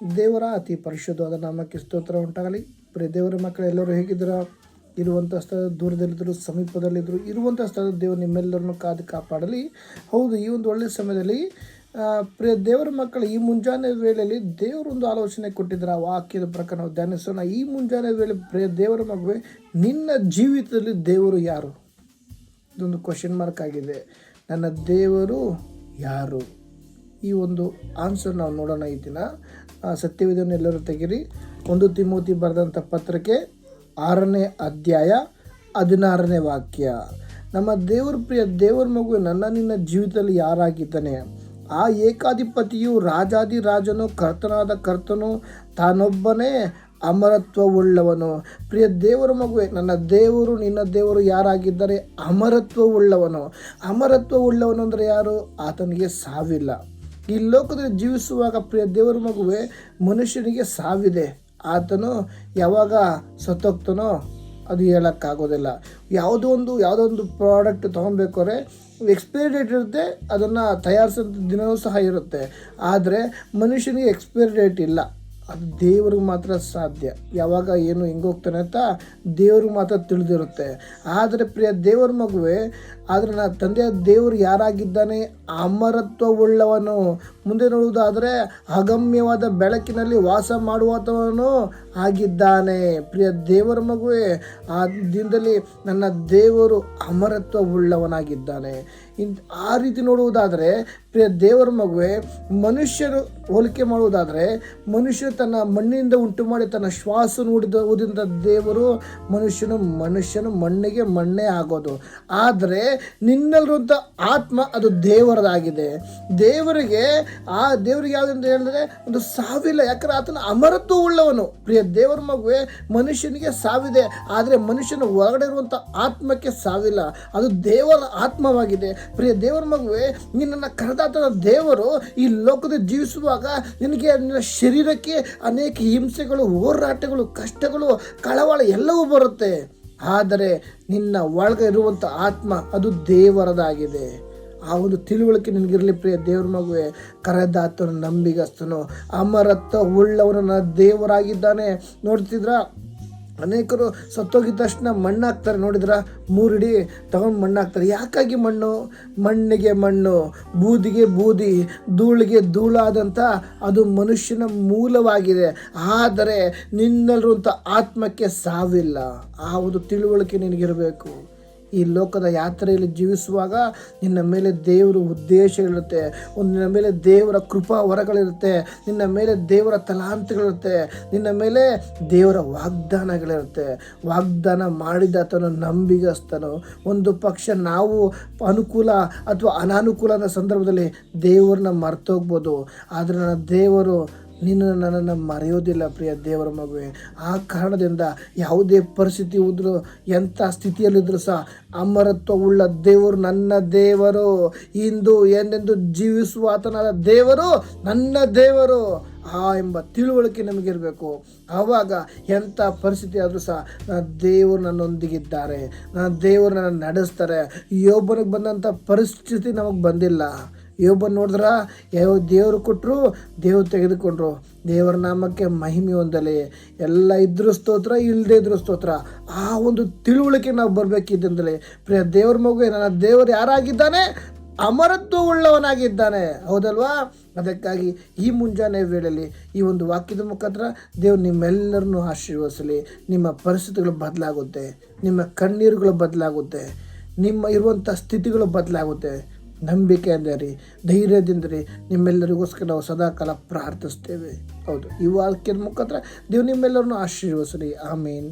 ದೇವರ ಅತಿ ಪರಿಶುದ್ಧವಾದ ನಾಮಕ್ಕೆ ಸ್ತೋತ್ರ ಉಂಟಾಗಲಿ. ಪ್ರಿಯ ದೇವರ ಮಕ್ಕಳು, ಎಲ್ಲರೂ ಹೇಗಿದ್ದೀರಾ? ಇರುವಂಥ ಸ್ಥಳ ದೂರದಲ್ಲಿದ್ದರು ಸಮೀಪದಲ್ಲಿದ್ದರು ಇರುವಂಥ ಸ್ಥಳದ ದೇವರು ನಿಮ್ಮೆಲ್ಲರನ್ನು ಕಾದು ಕಾಪಾಡಲಿ. ಹೌದು, ಈ ಒಂದು ಒಳ್ಳೆಯ ಸಮಯದಲ್ಲಿ ಪ್ರಿಯ ದೇವರ ಮಕ್ಕಳು, ಈ ಮುಂಜಾನೆ ವೇಳೆಯಲ್ಲಿ ದೇವರೊಂದು ಆಲೋಚನೆ ಕೊಟ್ಟಿದ್ದಾರೆ. ಆ ವಾಕ್ಯದ ಪ್ರಕಾರ ನಾವು ಧ್ಯಾನಿಸೋಣ. ಈ ಮುಂಜಾನೆ ವೇಳೆ, ಪ್ರಿಯ ದೇವರ ಮಗುವೆ, ನಿನ್ನ ಜೀವಿತದಲ್ಲಿ ದೇವರು ಯಾರು? ಇದೊಂದು ಕ್ವಶನ್ ಮಾರ್ಕ್ ಆಗಿದೆ. ನನ್ನ ದೇವರು ಯಾರು? ಈ ಒಂದು ಆನ್ಸರ್ ನಾವು ನೋಡೋಣ ಈ ದಿನ. ಸತ್ಯವಿದನ್ನು ಎಲ್ಲರೂ ತೆಗಿರಿ. ಒಂದು ತಿಮೋತಿ ಬರೆದಂಥ ಪತ್ರಕ್ಕೆ ಆರನೇ ಅಧ್ಯಾಯ ಹದಿನಾರನೇ ವಾಕ್ಯ. ನಮ್ಮ ದೇವರ ಪ್ರಿಯ ದೇವರ ಮಗು ನನ್ನ ನಿನ್ನ ಜೀವಿತದಲ್ಲಿ ಯಾರಾಗಿದ್ದಾನೆ? ಆ ಏಕಾಧಿಪತಿಯು ರಾಜಾದಿ ರಾಜನು, ಕರ್ತನಾದ ಕರ್ತನು, ತಾನೊಬ್ಬನೇ ಅಮರತ್ವವುಳ್ಳವನು. ಪ್ರಿಯ ದೇವರ ಮಗುವೆ, ನನ್ನ ದೇವರು, ನಿನ್ನ ದೇವರು ಯಾರಾಗಿದ್ದಾರೆ ಅಮರತ್ವವುಳ್ಳವನು. ಅಮರತ್ವವುಳ್ಳವನು ಅಂದರೆ ಯಾರು? ಆತನಿಗೆ ಸಾವಿಲ್ಲ. ಈ ಲೋಕದಲ್ಲಿ ಜೀವಿಸುವಾಗ ಪ್ರಿಯ ದೇವರ ಮಗುವೆ ಮನುಷ್ಯನಿಗೆ ಸಾವಿದೆ. ಆತನು ಯಾವಾಗ ಸತ್ತೋಗ್ತಾನೋ ಅದು ಹೇಳೋಕ್ಕಾಗೋದಿಲ್ಲ. ಯಾವುದೋ ಒಂದು ಯಾವುದೋ ಒಂದು ಪ್ರಾಡಕ್ಟ್ ತೊಗೊಬೇಕಾದ್ರೆ ಎಕ್ಸ್ಪೈರಿ ಡೇಟ್ ಇರುತ್ತೆ, ಅದನ್ನು ತಯಾರಿಸಿದ ದಿನವೂ ಸಹ ಇರುತ್ತೆ. ಆದರೆ ಮನುಷ್ಯನಿಗೆ ಎಕ್ಸ್ಪೈರಿ ಡೇಟ್ ಇಲ್ಲ. ಅದು ದೇವ್ರಿಗೆ ಮಾತ್ರ ಸಾಧ್ಯ. ಯಾವಾಗ, ಏನು, ಹೆಂಗೆ ಹೋಗ್ತಾನೆ ಅಂತ ದೇವ್ರಿಗೆ ಮಾತ್ರ ತಿಳಿದಿರುತ್ತೆ. ಆದರೆ ಪ್ರಿಯ ದೇವರ ಮಗುವೆ ಆದರೆ ನನ್ನ ತಂದೆಯ ದೇವರು ಯಾರಾಗಿದ್ದಾನೆ? ಅಮರತ್ವವುಳ್ಳವನು. ಮುಂದೆ ನೋಡುವುದಾದರೆ ಅಗಮ್ಯವಾದ ಬೆಳಕಿನಲ್ಲಿ ವಾಸ ಮಾಡುವಂಥವನು ಆಗಿದ್ದಾನೆ. ಪ್ರಿಯ ದೇವರ ಮಗುವೆ, ಆ ದಿನದಲ್ಲಿ ನನ್ನ ದೇವರು ಅಮರತ್ವವುಳ್ಳವನಾಗಿದ್ದಾನೆ. ಇನ್ ಆ ರೀತಿ ನೋಡುವುದಾದರೆ, ಪ್ರಿಯ ದೇವರ ಮಗುವೆ ಮನುಷ್ಯರು ಹೋಲಿಕೆ ಮಾಡುವುದಾದರೆ ಮನುಷ್ಯ ತನ್ನ ಮಣ್ಣಿನಿಂದ ಉಂಟು ಮಾಡಿ ತನ್ನ ಶ್ವಾಸ ನುಡಿದ ದೇವರು ಮನುಷ್ಯನು ಮನುಷ್ಯನು ಮಣ್ಣಿಗೆ ಮಣ್ಣೇ ಆಗೋದು. ಆದರೆ ನಿನ್ನಲ್ಲಿರುವಂಥ ಆತ್ಮ ಅದು ದೇವರದಾಗಿದೆ. ದೇವರಿಗೆ, ಆ ದೇವರಿಗೆ ಯಾವುದಂತ ಹೇಳಿದ್ರೆ ಒಂದು ಸಾವಿಲ್ಲ. ಯಾಕಂದ್ರೆ ಆತನ ಅಮರತ್ವ ಉಳ್ಳವನು. ಪ್ರಿಯ ದೇವರ ಮಗುವೆ ಮನುಷ್ಯನಿಗೆ ಸಾವಿದೆ. ಆದರೆ ಮನುಷ್ಯನ ಒಳಗಡೆ ಇರುವಂಥ ಆತ್ಮಕ್ಕೆ ಸಾವಿಲ್ಲ. ಅದು ದೇವರ ಆತ್ಮವಾಗಿದೆ. ಪ್ರಿಯ ದೇವರ ಮಗುವೆ, ನಿನ್ನನ್ನು ಕರೆದಾತನ ದೇವರು ಈ ಲೋಕದಲ್ಲಿ ಜೀವಿಸುವಾಗ ನಿನಗೆ, ನಿನ್ನ ಶರೀರಕ್ಕೆ ಅನೇಕ ಹಿಂಸೆಗಳು, ಹೋರಾಟಗಳು, ಕಷ್ಟಗಳು, ಕಳವಳ ಎಲ್ಲವೂ ಬರುತ್ತೆ. ಆದರೆ ನಿನ್ನ ಒಳಗೆ ಇರುವಂಥ ಆತ್ಮ ಅದು ದೇವರದಾಗಿದೆ. ಆ ಒಂದು ತಿಳುವಳಿಕೆ ನಿನಗಿರಲಿ ಪ್ರಿಯ ದೇವ್ರ ಮಗುವೆ. ಕರೆದಾತನು, ನಂಬಿಗಸ್ತನು ಅಮರತ್ವ ಉಳ್ಳವನು ದೇವರಾಗಿದ್ದಾನೆ. ನೋಡ್ತಿದ್ರ? ಅನೇಕರು ಸತ್ತೋಗಿದ ತಕ್ಷಣ ಮಣ್ಣು ಹಾಕ್ತಾರೆ ನೋಡಿದ್ರ? ಮೂರಿಡಿ ತಗೊಂಡು ಮಣ್ಣು ಹಾಕ್ತಾರೆ ಯಾಕಾಗಿ ಮಣ್ಣು? ಮಣ್ಣಿಗೆ ಮಣ್ಣು, ಬೂದಿಗೆ ಬೂದಿ, ಧೂಳಿಗೆ ಧೂಳಾದಂಥ ಅದು ಮನುಷ್ಯನ ಮೂಲವಾಗಿದೆ. ಆದರೆ ನಿನ್ನಲ್ಲಿರುವಂಥ ಆತ್ಮಕ್ಕೆ ಸಾವಿಲ್ಲ. ಆ ಒಂದು ತಿಳುವಳಿಕೆ ನಿನಗಿರಬೇಕು. ಈ ಲೋಕದ ಯಾತ್ರೆಯಲ್ಲಿ ಜೀವಿಸುವಾಗ ನಿನ್ನ ಮೇಲೆ ದೇವರ ಉದ್ದೇಶಗಳಿರುತ್ತೆ ಒಂದು ನಿನ್ನ ಮೇಲೆ ದೇವರ ಕೃಪಾ ವರಗಳಿರುತ್ತೆ. ನಿನ್ನ ಮೇಲೆ ದೇವರ ತಲಾಂತಗಳಿರುತ್ತೆ. ನಿನ್ನ ಮೇಲೆ ದೇವರ ವಾಗ್ದಾನಗಳಿರುತ್ತೆ. ವಾಗ್ದಾನ ಮಾಡಿದಾತನು ನಂಬಿಗಸ್ತನು. ಒಂದು ಪಕ್ಷ ನಾವು ಅನುಕೂಲ ಅಥವಾ ಅನಾನುಕೂಲದ ಸಂದರ್ಭದಲ್ಲಿ ದೇವರನ್ನ ಮರ್ತೋಗ್ಬೋದು. ಆದರೆ ದೇವರು ನೀನು ನನ್ನನ್ನು ಮರೆಯೋದಿಲ್ಲ ಪ್ರಿಯ ದೇವರ ಮಗುವೆ. ಆ ಕಾರಣದಿಂದ ಯಾವುದೇ ಪರಿಸ್ಥಿತಿ ಹೋದರೂ ಎಂಥ ಸ್ಥಿತಿಯಲ್ಲಿದ್ದರೂ ಸಹ ಅಮರತ್ವವುಳ್ಳ ದೇವರು ನನ್ನ ದೇವರು. ಇಂದು ಏನೆಂದು ಜೀವಿಸುವ ಆತನಾದ ದೇವರು ನನ್ನ ದೇವರು. ಆ ಎಂಬ ತಿಳುವಳಿಕೆ ನಮಗಿರಬೇಕು. ಆವಾಗ ಎಂಥ ಪರಿಸ್ಥಿತಿ ಆದರೂ ಸಹ ದೇವರು ನನ್ನೊಂದಿಗಿದ್ದಾರೆ. ನನ್ನ ದೇವರು ನನ್ನ ನಡೆಸ್ತಾರೆ. ಯೋಬ್ಬನಿಗೆ ಬಂದಂಥ ಪರಿಸ್ಥಿತಿ ನಮಗೆ ಬಂದಿಲ್ಲ. ಯೋಬನ್ ನೋಡಿದ್ರ? ಯಾವ ದೇವರು ಕೊಟ್ಟರು ದೇವ್ರು ತೆಗೆದುಕೊಂಡ್ರು. ದೇವರ ನಾಮಕ್ಕೆ ಮಹಿಮೆ ಒಂದಲೆ ಎಲ್ಲ ಇದ್ರೂ ಸ್ತೋತ್ರ ಇಲ್ಲದೆ ಇದ್ರೂ ಸ್ತೋತ್ರ. ಆ ಒಂದು ತಿಳುವಳಿಕೆ ನಾವು ಬರಬೇಕಿದ್ದಂದಲೇ ಪ್ರಿಯ ದೇವ್ರ ಮಗು ನನ್ನ ದೇವರು ಯಾರಾಗಿದ್ದಾನೆ? ಅಮರತ್ವ ಉಳ್ಳವನಾಗಿದ್ದಾನೆ. ಹೌದಲ್ವಾ? ಅದಕ್ಕಾಗಿ ಈ ಮುಂಜಾನೆ ವೇಳೆಯಲ್ಲಿ ಈ ಒಂದು ವಾಕ್ಯದ ಮುಖಾಂತರ ದೇವ್ರು ನಿಮ್ಮೆಲ್ಲರನ್ನು ಆಶೀರ್ವದಿಸಲಿ. ನಿಮ್ಮ ಪರಿಸ್ಥಿತಿಗಳು ಬದಲಾಗುತ್ತೆ. ನಿಮ್ಮ ಕಣ್ಣೀರುಗಳು ಬದಲಾಗುತ್ತೆ. ನಿಮ್ಮ ಇರುವಂಥ ಸ್ಥಿತಿಗಳು ಬದಲಾಗುತ್ತೆ. ನಂಬಿಕೆಯಿಂದ ರೀ, ಧೈರ್ಯದಿಂದ ರೀ ನಿಮ್ಮೆಲ್ಲರಿಗೋಸ್ಕರ ನಾವು ಸದಾಕಾಲ ಪ್ರಾರ್ಥಿಸ್ತೇವೆ. ಹೌದು, ಈ ವಾಕ್ಯದ ಮುಖಾಂತರ ದೇವ್ ನಿಮ್ಮೆಲ್ಲರನ್ನು ಆಶೀರ್ವಸಲಿ ಆಮೇನ್.